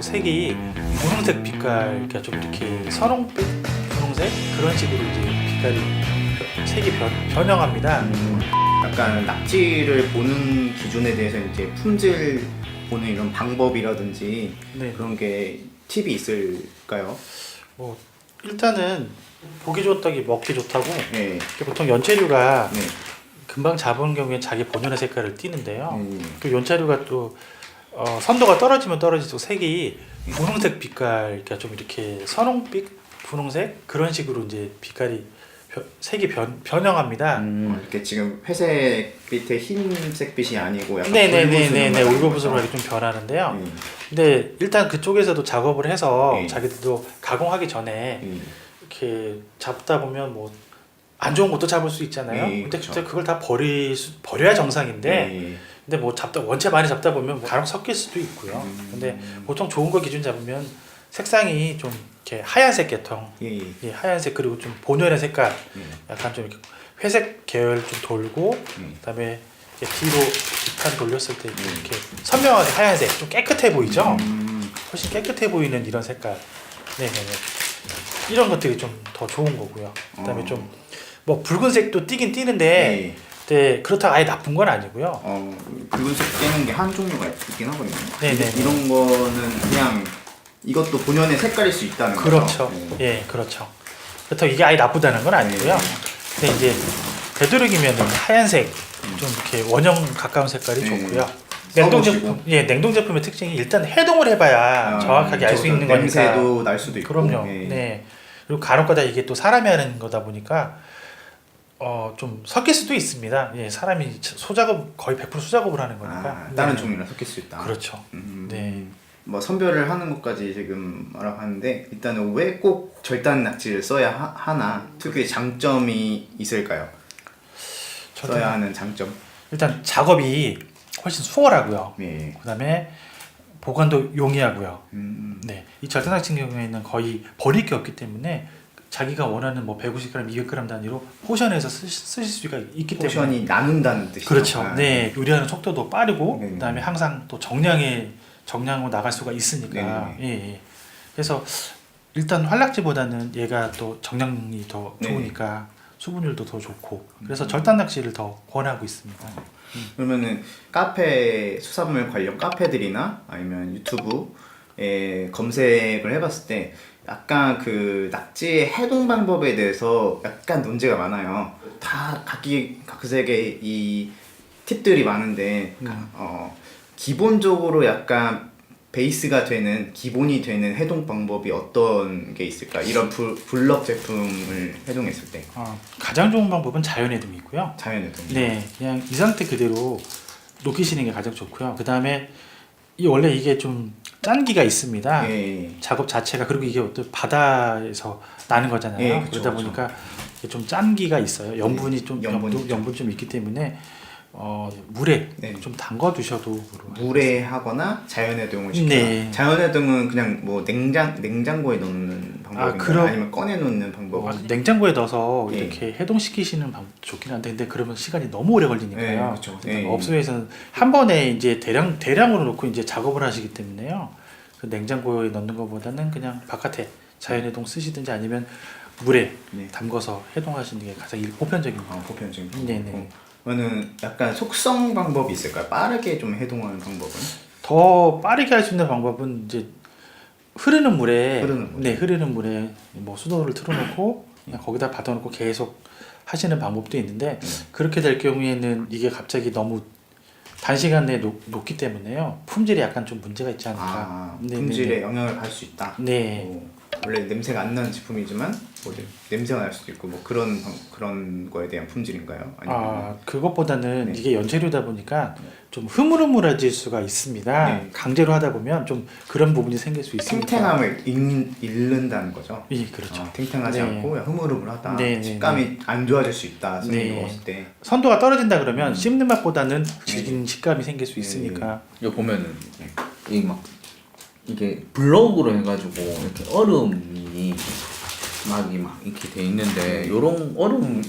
색이 분홍색 빛깔, 그러니까 좀 이렇게 선홍빛, 분홍색 그런 식으로 이제 빛깔이 변- 색이 변, 변형합니다. 약간 낙지를 보는 기준에 대해서 이제 품질 보는 이런 방법이라든지 네. 그런 게 팁이 있을까요? 뭐 일단은 보기 좋다기 먹기 좋다고 네. 보통 연체류가 네. 금방 잡은 경우에 자기 본연의 색깔을 띠는데요. 음. 그 연체류가 또 어, 선도가 떨어지면 떨어질수록 색이 분홍색 빛깔, 그러니까 좀 이렇게 선홍빛, 분홍색 그런 식으로 이제 빛깔이 변- 색이 변, 변형합니다. 어, 이렇게 지금 회색 빛의 흰색 빛이 아니고 약간 네네네네네 붉은색으로 가는 이렇게 좀 변하는데요. 거죠? 근데 일단 그쪽에서도 작업을 해서 네. 자기들도 가공하기 전에 음. 이렇게 잡다 보면 뭐 안 좋은 것도 잡을 수 있잖아요. 네, 근데 그쵸. 진짜 그걸 다 버리 수, 버려야 정상인데 네. 근데 뭐 잡다 원체 많이 잡다 보면 뭐 간혹 섞일 수도 있고요. 음. 근데 보통 좋은 거 기준 잡으면 색상이 좀 이렇게 하얀색 계통, 예, 예. 예, 하얀색 그리고 좀 본연의 색깔, 예. 약간 좀 이렇게 회색 계열 좀 돌고 예. 그다음에 이렇게 뒤로 뒷판 돌렸을 때 음. 이렇게 선명하게 하얀색, 좀 깨끗해 보이죠? 음. 훨씬 깨끗해 보이는 이런 색깔. 네네네. 이런 것들이 좀 더 좋은 거고요. 그다음에 어. 좀뭐 붉은색도 띄긴 띄는데, 네. 네, 그렇다고 아예 나쁜 건 아니고요. 어, 붉은색 깨는 게 한 종류가 있긴 하거든요. 네네네. 근데 이런 거는 그냥 이것도 본연의 색깔일 수 있다는 거죠. 그렇죠. 네. 예, 그렇죠. 그렇다고 이게 아예 나쁘다는 건 아니고요. 네. 근데 이제 되도록이면 하얀색 좀 이렇게 원형 가까운 색깔이 네. 좋고요. 냉동 써보시고. 제품, 예, 냉동 제품의 특징이 일단 해동을 해봐야 아, 정확하게 알수 그렇죠. 있는 거니까. 냄새도 날 수도 있고. 그럼요. 예. 네. 그리고 간혹가다 이게 또 사람이 하는 거다 보니까 어 좀 섞일 수도 있습니다. 예, 사람이 소작업 거의 100% 수작업을 하는 거니까. 아, 다른 네. 종류랑 섞일 수 있다. 그렇죠. 음, 네. 뭐 선별을 하는 것까지 지금 알아봤는데 일단은 왜 꼭 절단 낙지를 써야 하, 나 특유의 장점이 있을까요? 써야 하는 장점. 일단 작업이 훨씬 수월하고요. 네. 그다음에 보관도 용이하고요. 음, 네, 이 절단 같은 경우에는 거의 버릴 게 없기 때문에 자기가 원하는 뭐 150g, 200g 단위로 포션해서 쓰, 쓰실 수가 있기 때문에 포션이 나눈다는 뜻이죠. 그렇죠. 아, 네, 요리하는 속도도 빠르고 네네. 그다음에 항상 또 정량에 정량으로 나갈 수가 있으니까 네네. 예, 예. 그래서 일단 활락지보다는 얘가 또 정량이 더. 좋으니까 수분율도 더 좋고 그래서 음. 절단 낚시를 더 권하고 있습니다. 그러면은 카페 수산물 관련 카페들이나 아니면 유튜브에 검색을 해봤을 때 약간 그 낙지의 해동 방법에 대해서 약간 논제가 많아요. 다 각기 각색의 이 팁들이 많은데 음. 어, 기본적으로 약간 베이스가 되는 기본이 되는 해동 방법이 어떤 게 있을까? 이런 불, 블럭 제품을 해동했을 때 어, 가장 좋은 방법은 자연 해동이고요. 자연 해동. 네, 그냥 이 상태 그대로 녹이시는 게 가장 좋고요. 그 다음에 이 원래 이게 좀 짠기가 있습니다. 예. 작업 자체가 그리고 이게 또 바다에서 나는 거잖아요. 예, 그쵸, 그러다 그쵸. 보니까 이게 좀 짠기가 있어요. 염분이 좀 염분. 염분 좀 있기 때문에 어, 물에 네. 좀 담가 두셔도 물에 하거나 자연해동을 시켜. 네. 자연해동은 그냥 뭐 냉장 냉장고에 넣는 방법인가요? 아, 그럼- 아니면 꺼내 놓는 방법? 어, 냉장고에 넣어서 예. 이렇게 해동시키시는 방법도 좋긴 한데 근데 그러면 시간이 너무 오래 걸리니까요. 네, 예. 뭐 업소에서는 한 번에 이제 대량 대량으로 놓고 이제 작업을 하시기 때문에요. 그 냉장고에 넣는 것보다는 그냥 바깥에 자연 해동 쓰시든지 아니면 물에 네. 담궈서 해동하시는 게 가장 일- 보편적입니다. 아, 보편적인 방법. 네네. 그러면은 약간 속성 방법이 있을까요? 빠르게 좀 해동하는 방법은? 더 빠르게 할 수 있는 방법은 이제 흐르는 물에 흐르는 물에. 네 흐르는 물에 뭐 수도를 틀어놓고 그냥 거기다 받아놓고 계속 하시는 방법도 있는데 음. 그렇게 될 경우에는 이게 갑자기 너무 단시간 내에 녹, 녹기 때문에요 품질에 약간 좀 문제가 있지 않을까 아, 네, 품질에 네, 네. 영향을 받을 수 있다. 네. 오, 원래 냄새가 안 나는 제품이지만 뭐 냄- 냄새가 날 수도 있고 뭐 그런 방- 그런 거에 대한 품질인가요? 아니면 아 그것보다는 네. 이게 연체류다 보니까 좀 흐물흐물해질 수가 있습니다 네. 강제로 하다 보면 좀 그런 부분이 생길 수 있으니까 탱탱함을 잃, 잃는다는 거죠. 예 그렇죠 어, 탱탱하지 네. 않고 그냥 흐물흐물하다. 네, 네, 식감이 안 좋아질 수 있다. 선생님이 네. 먹었을 때. 선도가 떨어진다 그러면 씹는 맛보다는 질긴 식감이 생길 수 있으니까 이거 보면은 이막 이게 블럭으로 해가지고 이렇게 얼음이 막, 이 막 이렇게 돼 있는데 요런 얼음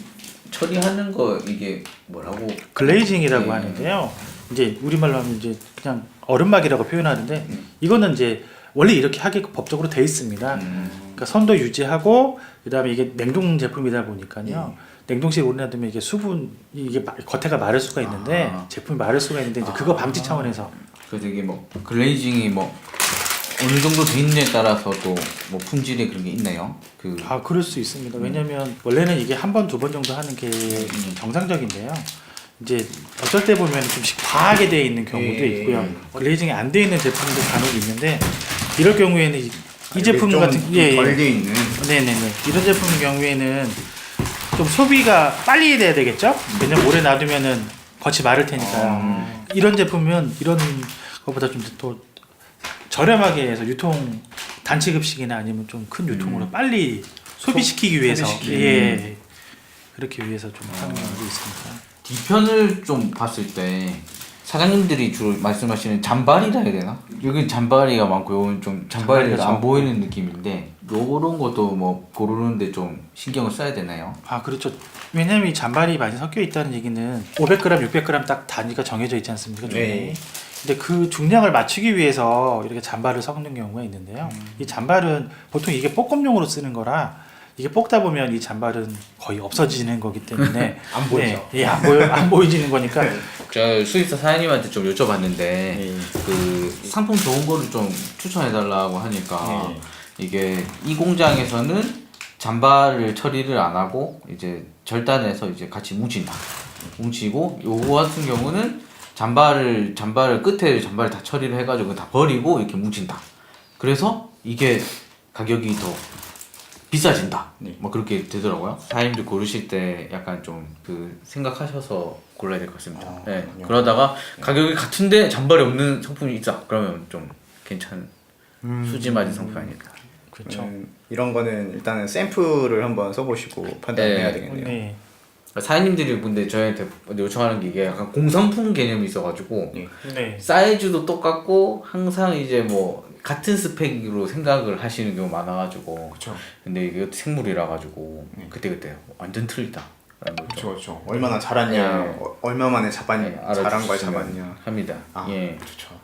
처리하는 거 이게 뭐라고 글레이징이라고 네. 하는데요. 이제 우리말로 하면 이제 그냥 얼음막이라고 표현하는데 음. 이거는 이제 원래 이렇게 하게 법적으로 돼 있습니다. 음. 그러니까 선도 유지하고 그다음에 이게 냉동 제품이다 보니까요. 냉동실에 오래놔두면 이게 수분 이게 마- 겉에가 마를 수가 있는데 아. 제품이 마를 수가 있는데 이제 그거 방지 차원에서 그래서 이게 뭐 글레이징이 뭐 어느 정도 돼 있느냐에 따라서 또 뭐 품질이 그런 게 있나요? 그 아 그럴 수 있습니다. 왜냐하면 원래는 이게 한 번 두 번 정도 하는 게 정상적인데요. 이제 어쩔 때 보면 좀씩 과하게 되어 있는 경우도 예, 있고요. 예. 글레이징이 안 되어 있는 제품도 간혹 있는데 이럴 경우에는 이, 이 제품 같은 예, 예. 덜돼 있는 네네네 이런 제품 경우에는 좀 소비가 빨리 돼야 되겠죠? 왜냐면 오래 놔두면은 겉이 마를 테니까요. 이런 제품은 이런 것보다 좀 더 저렴하게 해서 유통 단체 급식이나 아니면 좀 큰 유통으로 빨리 소비시키기 위해서 소비시키기. 예 그렇게 위해서 좀 하는 경우도 있습니다. 뒤편을 좀 봤을 때 사장님들이 주로 말씀하시는 잔발이라 해야 되나? 여기 잔발이가 많고 요건 좀 잔발이 잔발이가 안 보이는 느낌인데 요런 것도 뭐 고르는데 좀 신경을 써야 되나요? 아 그렇죠. 왜냐면 이 잔발이 많이 섞여 있다는 얘기는 500g, 600g 딱 단위가 정해져 있지 않습니까? 네. 근데 그 중량을 맞추기 위해서 이렇게 잔발을 섞는 경우가 있는데요. 이 잔발은 보통 이게 볶음용으로 쓰는 거라 이게 볶다 보면 이 잔발은 거의 없어지는 거기 때문에 안 보이죠. 네, 예, 안 보여 안 보이지는 거니까 저 수입사 사장님한테 좀 여쭤봤는데 네. 그 상품 좋은 거를 좀 추천해 달라고 하니까 네. 이게 이 공장에서는 잔발을 처리를 안 하고 이제 절단해서 이제 같이 뭉친다. 뭉치고 요거 같은 경우는 잔발을 잔발을 끝에 잔발을 다 처리를 해가지고 다 버리고 이렇게 뭉친다. 그래서 이게 가격이 더 비싸진다. 네. 뭐 그렇게 되더라고요. 사장님들 고르실 때 약간 좀 그 생각하셔서 골라야 될 것 같습니다. 아, 네. 그렇군요. 그러다가 가격이 같은데 잔발이 없는 상품이 있다. 그러면 좀 괜찮은 수지 맞은 상품이 아닐까. 그렇죠. 음, 이런 거는 일단은 샘플을 한번 써보시고 판단해야 네. 되겠네요. 네. 사장님들이 근데 저희한테 요청하는 게 이게 약간 공상품 개념이 있어가지고 네. 네. 사이즈도 똑같고 항상 이제 뭐 같은 스펙으로 생각을 하시는 경우 많아가지고 그렇죠. 근데 이게 생물이라 가지고 그때 그때 완전 틀리다. 그렇죠, 그렇죠. 얼마나 자랐냐, 예. 어, 얼마 만에 잡았, 네, 자란 걸 잡았냐. 합니다. 아, 예. 그렇죠.